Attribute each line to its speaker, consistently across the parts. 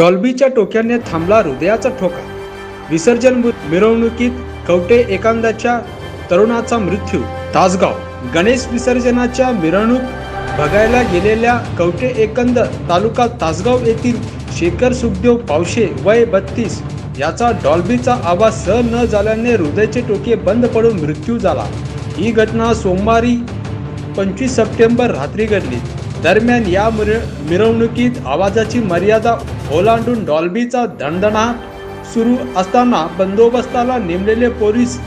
Speaker 1: डॉल्बीच्या टोक्याने थांबला हृदयाचा ठोका. विसर्जन मिरवणुकीत कवटे एकांदाच्या तरुणाचा मृत्यू. तासगाव गणेश विसर्जनाच्या मिरवणूक बघायला गेलेल्या कवटे एकंद तालुका तासगाव येथील शेखर सुखदेव पावशे वय बत्तीस याचा डॉल्बीचा आवाज सहन न झाल्याने हृदयाचे टोके बंद पडून मृत्यू झाला. ही घटना सोमवारी पंचवीस सप्टेंबर रात्री घडली. दरम्यान या मिर- मिरवणुकीत आवाजाची मर्यादा ओलांडून डॉल्बीचा दणदणाट सुरू असताना बंदोबस्ताला नेमलेले पोलीस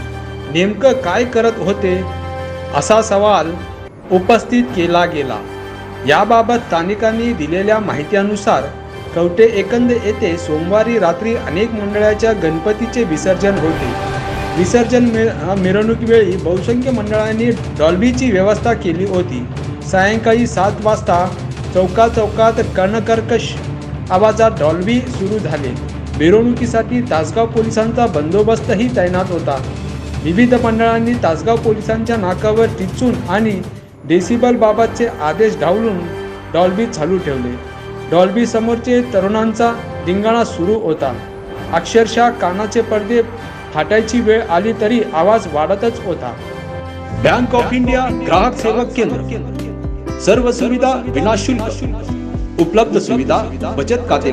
Speaker 1: नेमकं काय करत होते असा सवाल उपस्थित केला गेला. याबाबत स्थानिकांनी दिलेल्या माहितीनुसार कवटे एकंद येथे सोमवारी रात्री अनेक मंडळाच्या गणपतीचे विसर्जन होते. विसर्जन मिरवणुकीवेळी बहुसंख्य मंडळांनी डॉल्बीची व्यवस्था केली होती. सायंकाळी सात वाजता चौका चौकात कर्णकर्कश आवाजात डॉल्बी सुरू झाले. मिरवणुकीसाठी तासगाव पोलिसांचा बंदोबस्तही तैनात होता. विविध मंडळांनी तासगाव पोलिसांच्या नाकावर टिचून आणि डेसिबल बाबतचे आदेश ढावलून डॉल्बी चालू ठेवले. डॉल्बी समोरचे तरुणांचा धिंगाणा सुरू होता. अक्षरशः कानाचे पडदे फाटायची वेळ आली तरी आवाज वाढतच होता. बँक ऑफ इंडिया ग्राहक सेवक केंद्र. सर्व सुविधा विनाशुल्क. उपलब्ध सुविधा बचत खाते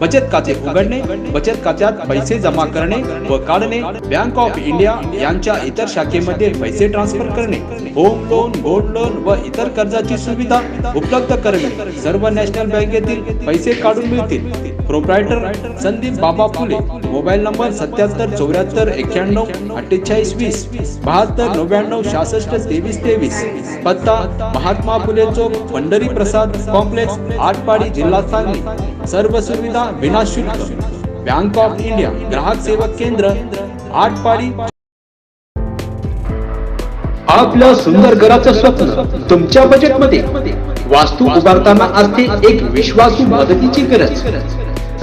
Speaker 1: बचत खाते उघडणे बचत खात्यात पैसे जमा करणे व काढणे बँक ऑफ इंडिया यांच्या इतर शाखेमध्ये पैसे ट्रान्सफर करणे होम लोन गोल्ड लोन व इतर कर्जाची सुविधा उपलब्ध करणे. सर्व नॅशनल बँकेतील पैसे काढून मिळतील. प्रोप्रायटर संदीप बाबा फुले मोबाईल नंबर सत्याहत्तर चौऱ्याहत्तर एक्क्याण्णव अठ्ठेचाळीस वीस बहात्तर नव्याण्णव सहासष्ट तेवीस तेवीस. पत्ता महात्मा फुले चौक पंढरी प्रसाद कॉम्प्लेक्स आटपाडी जिल्हा सांगली. सर्व सुविधा विनाशुल्क. बँक ऑफ इंडिया ग्राहक सेवा केंद्र आटपाडी. आपल्या सुंदर घराचं स्वप्न तुमच्या बजेटमध्ये वास्तू उभारताना असते एक विश्वासू मदतीची गरज.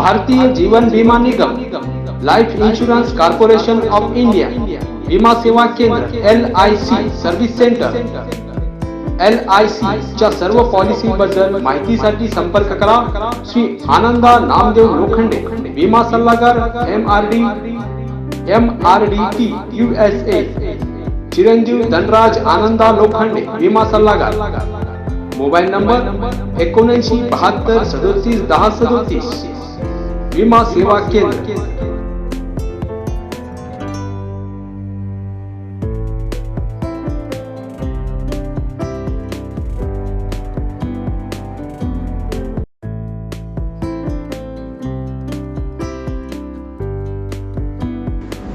Speaker 1: Bharatiya Jeevan Bima Nigam life insurance corporation of India विमा सेवा केंद्र L I C service centre L I C च्या सर्व पॉलिसी बद्दल माहितीसाठी संपर्क करा. श्री आनंदा नामदेव लोखंडे विमा सल्लागार M R D M R D T U S A चिरंजीव धनराज आनंदा लोखंडे विमा सल्लागार. मोबाईल नंबर एकोणऐंशी बहात्तर सदोतीस दहा सदोतीस. विमा सेवा केंद्र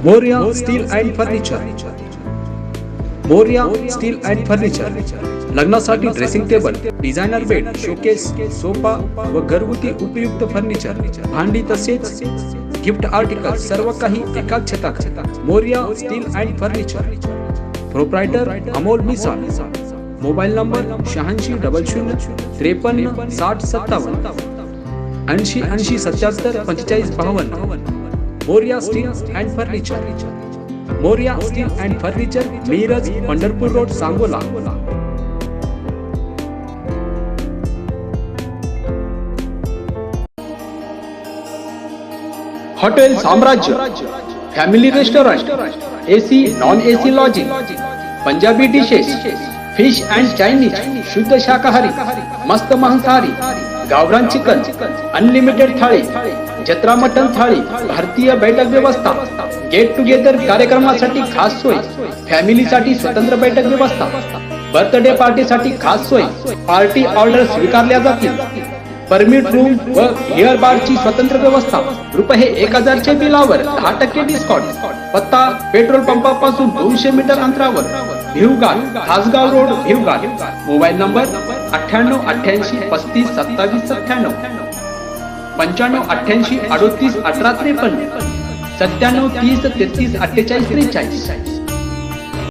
Speaker 1: Moriya steel and furniture Moriya, steel and furniture, लग्नासाठी dressing table designer bed, showcase, sofa व घरगुती उपयुक्त फर्निचर, भांडी तसेच गिफ्ट आर्टिकल सर्व काही एकाच छताखाली Moriya, steel and furniture. Proprietor Amol Misal mobile number शहाऐंशी डबल शून्य त्रेपन्न साठ सत्तावन्न. ऐंशी ऐंशी सत्याहत्तर पंचेचाळीस बावन्न. Moriya, steel and furniture. Moriya steel and furniture Miraj Pandharpur road, Sangola. Hotel Samrajya family restaurant
Speaker 2: AC non AC lodging Punjabi dishes fish and Chinese शुद्ध शाकाहारी, मस्त मांसाहारी, गावरान चिकन अनलिमिटेड थाळी, जत्रा मटन थाळी, भारतीय बैठक व्यवस्था गेट टुगेदर कार्यक्रमासाठी खास सोय. फॅमिलीसाठी स्वतंत्र बैठक व्यवस्था. बर्थडे पार्टीसाठी खास सोय. पार्टी ऑर्डर स्वीकारल्या जातील. परमिट रूम व इयर बारची स्वतंत्र व्यवस्था. रुपये एक हजारच्या बिलावर दहा टक्के डिस्काउंट पत्ता पेट्रोल पंपापासून दोनशे मीटर अंतरावर. Bhivgaon Khasgaon road Bhivgaon mobile number अठ्ठ्याण्णव अठ्ठ्याऐंशी पस्तीस सत्तावीस सत्त्याण्णव. पंच्याण्णव अठ्ठ्याऐंशी अडोतीस अठरा त्रेपन्न. सत्त्याण्णव तीस तेहतीस अठ्ठेचाळीस त्रेचाळीस.